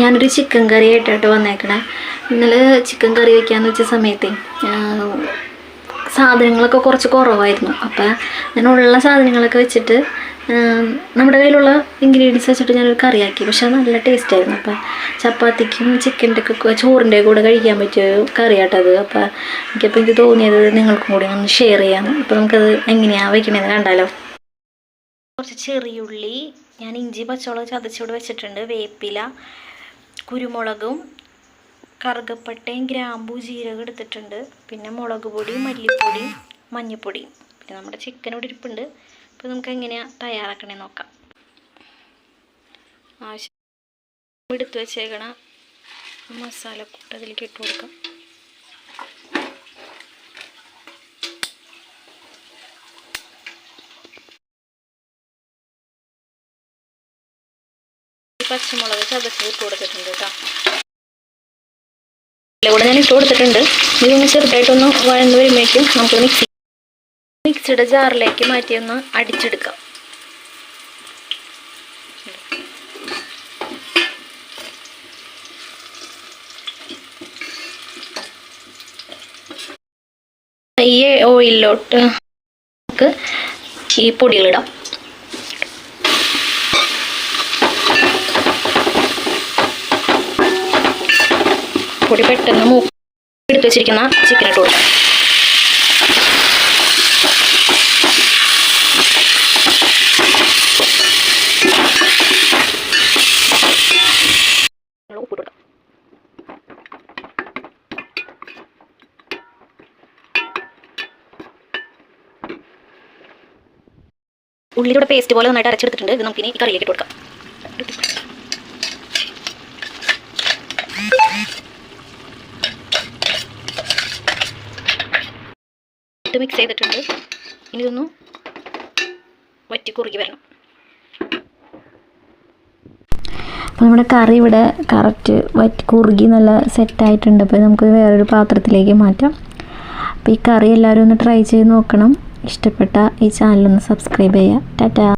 ഞാനൊരു ചിക്കൻ കറി ആയിട്ടായിട്ട് വന്നേക്കണേ. ഇന്നലെ ചിക്കൻ കറി വയ്ക്കാന്ന് വെച്ച സമയത്തെ സാധനങ്ങളൊക്കെ കുറച്ച് കുറവായിരുന്നു. അപ്പം ഞാനുള്ള സാധനങ്ങളൊക്കെ വെച്ചിട്ട് നമ്മുടെ കയ്യിലുള്ള ഇൻഗ്രീഡിയൻസ് വെച്ചിട്ട് ഞാനൊരു കറിയാക്കി പക്ഷെ നല്ല ടേസ്റ്റ് ആയിരുന്നു. അപ്പോൾ ചപ്പാത്തിക്കും ചിക്കന്റെ ഒക്കെ ചോറിന്റെ കൂടെ കഴിക്കാൻ പറ്റിയ കറിയാട്ടത് അപ്പോൾ എനിക്കപ്പോൾ എനിക്ക് തോന്നിയത് നിങ്ങൾക്കും കൂടി ഒന്ന് ഷെയർ ചെയ്യാം അപ്പോൾ നമുക്കത് എങ്ങനെയാണ് വയ്ക്കണേന്ന് കണ്ടാലോ. കുറച്ച് ചെറിയുള്ളി ഞാൻ ഇഞ്ചി പച്ചമുളക് ചതച്ചിവിടെ വെച്ചിട്ടുണ്ട് വേപ്പില കുരുമുളകും കറുകപ്പട്ടയും ഗ്രാമ്പൂ ജീരകം എടുത്തിട്ടുണ്ട് പിന്നെ മുളക് പൊടി മല്ലിപ്പൊടി മഞ്ഞൾപ്പൊടി പിന്നെ നമ്മുടെ ചിക്കൻ ഇവിടെ ഇരിപ്പുണ്ട്. അപ്പോൾ നമുക്ക് എങ്ങനെയാണ് തയ്യാറാക്കണേ നോക്കാം. ആവശ്യം എടുത്ത് വെച്ചേക്കണ മസാലക്കൂട്ട് അതിലേക്ക് ഇട്ട് കൊടുക്കാം. പച്ചമുളക് ചതച്ചത് ഇട്ട് കൊടുത്തിട്ടുണ്ട് കേട്ടോ. കൂടെ ഞാൻ ഇട്ട് കൊടുത്തിട്ടുണ്ട്. ഇതൊന്ന് ചെറുതായിട്ടൊന്ന് വഴന്ന് വരുമ്പോഴേക്കും നമുക്ക് മിക്സി മിക്സിയുടെ ജാറിലേക്ക് മാറ്റി ഒന്ന് അടിച്ചെടുക്കാം. ഈ ഓയിലിലോട്ട് നമുക്ക് ഈ പൊടികളിടാം. പൊടി പെട്ടെന്ന് മൂക്ക് എടുത്ത് വെച്ചിരിക്കുന്ന ചിക്കൻ ഇട്ട് ഉള്ളിയുടെ പേസ്റ്റ് പോലെ നന്നായിട്ട് അരച്ചെടുത്തിട്ടുണ്ട്. ഇത് നമുക്കിനി കറിയിലേക്ക് കൊടുക്കാം. ഇട്ട് മിക്സ് ചെയ്തിട്ടുണ്ട്. ഇനി ഇതൊന്ന് വറ്റി കുറുകി വരണം. അപ്പോൾ നമ്മുടെ കറി ഇവിടെ കറക്റ്റ് വറ്റി കുറുകി നല്ല സെറ്റായിട്ടുണ്ട് അപ്പോൾ നമുക്ക് വേറൊരു പാത്രത്തിലേക്ക് മാറ്റാം. അപ്പോൾ ഈ കറി എല്ലാവരും ഒന്ന് ട്രൈ ചെയ്ത് നോക്കണം. ഇഷ്ടപ്പെട്ട ഈ ചാനലൊന്ന് സബ്സ്ക്രൈബ് ചെയ്യുക. ടാറ്റാ.